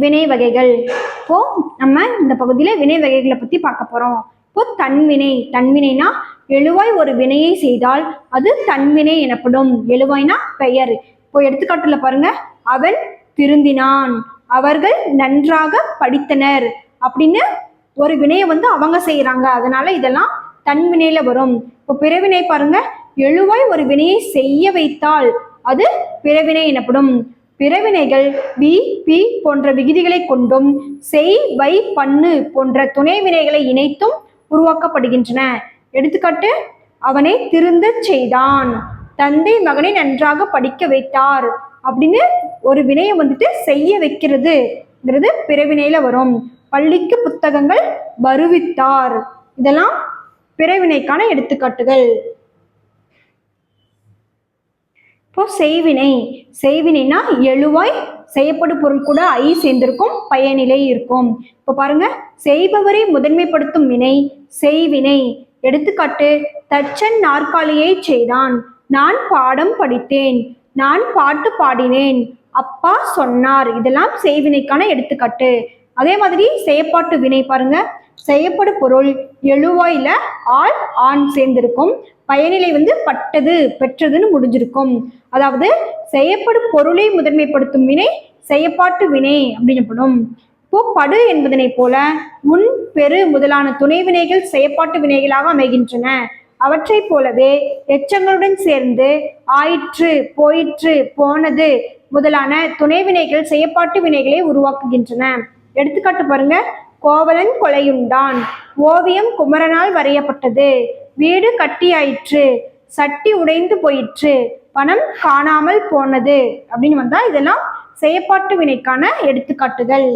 வினை வகைகள். இப்போ நம்ம இந்த பகுதியில் வினை வகைகளை பற்றி பார்க்க போகிறோம் இப்போ தன்வினை. தன்வினைனா எழுவாய் ஒரு வினையை செய்தால் அது தன்வினை எனப்படும். எழுவாய்னா பெயர். இப்போ எடுத்துக்காட்டுல பாருங்க. அவன் திருந்தினான். அவர்கள் நன்றாக படித்தனர் அப்படின்னு ஒரு வினையை வந்து அவங்க செய்கிறாங்க அதனால இதெல்லாம் தன்வினையில வரும். இப்போ பிறவினை பாருங்க. எழுவாய் ஒரு வினையை செய்ய வைத்தால் அது பிறவினை எனப்படும். பிறவினைகள் வி பி போன்ற விகுதிகளை கொண்டும் செய் வை பண்ணு போன்ற துணை வினைகளை இணைத்தும் உருவாக்கப்படுகின்றன. எடுத்துக்காட்டு அவனை திருந்த செய்தான். தந்தை மகனை நன்றாக படிக்க வைத்தார். அப்படின்னு ஒரு வினையை வந்துட்டு செய்ய வைக்கிறதுங்கிறது பிறவினையில வரும். பள்ளிக்கு புத்தகங்கள் வருவித்தார். இதெல்லாம் பிறவினைக்கான எடுத்துக்காட்டுகள். இப்போ செய்வினை. செய்வினைனா எழுவாய் செய்யப்படும் பொருள் கூட ஐ சேர்ந்திருக்கும் பயனிலை இருக்கும். இப்போ பாருங்க செய்பவரை முதன்மைப்படுத்தும் வினை செய்வினை. எடுத்துக்காட்டு தச்சன் நாற்காலியை செய்தான். நான் பாடம் படித்தேன் நான் பாட்டு பாடினேன் அப்பா சொன்னார். இதெல்லாம் செய்வினைக்கான எடுத்துக்காட்டு. அதே மாதிரி செயற்பாட்டு வினை பாருங்க செய்யப்படும் பொருள் எழுவாயில ஆள் ஆண் சேர்ந்திருக்கும். பயனிலை வந்து பட்டது பெற்றதுன்னு முடிஞ்சிருக்கும். அதாவது செய்யப்படும் பொருளை முதன்மைப்படுத்தும் வினை செய்யப்பாட்டு வினை அப்படின்னப்படும் இப்போ படு என்பதனை போல முன் பெரு முதலான துணை வினைகள் செயற்பாட்டு வினைகளாக அமைகின்றன. அவற்றைப் போலவே எச்சங்களுடன் சேர்ந்து ஆயிற்று போயிற்று போனது முதலான துணை வினைகள் செய்யப்பாட்டு வினைகளை உருவாக்குகின்றன. எடுத்துக்காட்டு பாருங்க. கோவலன் கொலையுண்டான். ஓவியம் குமரனால் வரையப்பட்டது. வீடு கட்டியாயிற்று. சட்டி உடைந்து போயிற்று. பணம் காணாமல் போனது. அப்படின்னு வந்தா இதெல்லாம் செயற்பாட்டு வினைக்கான எடுத்துக்காட்டுகள்.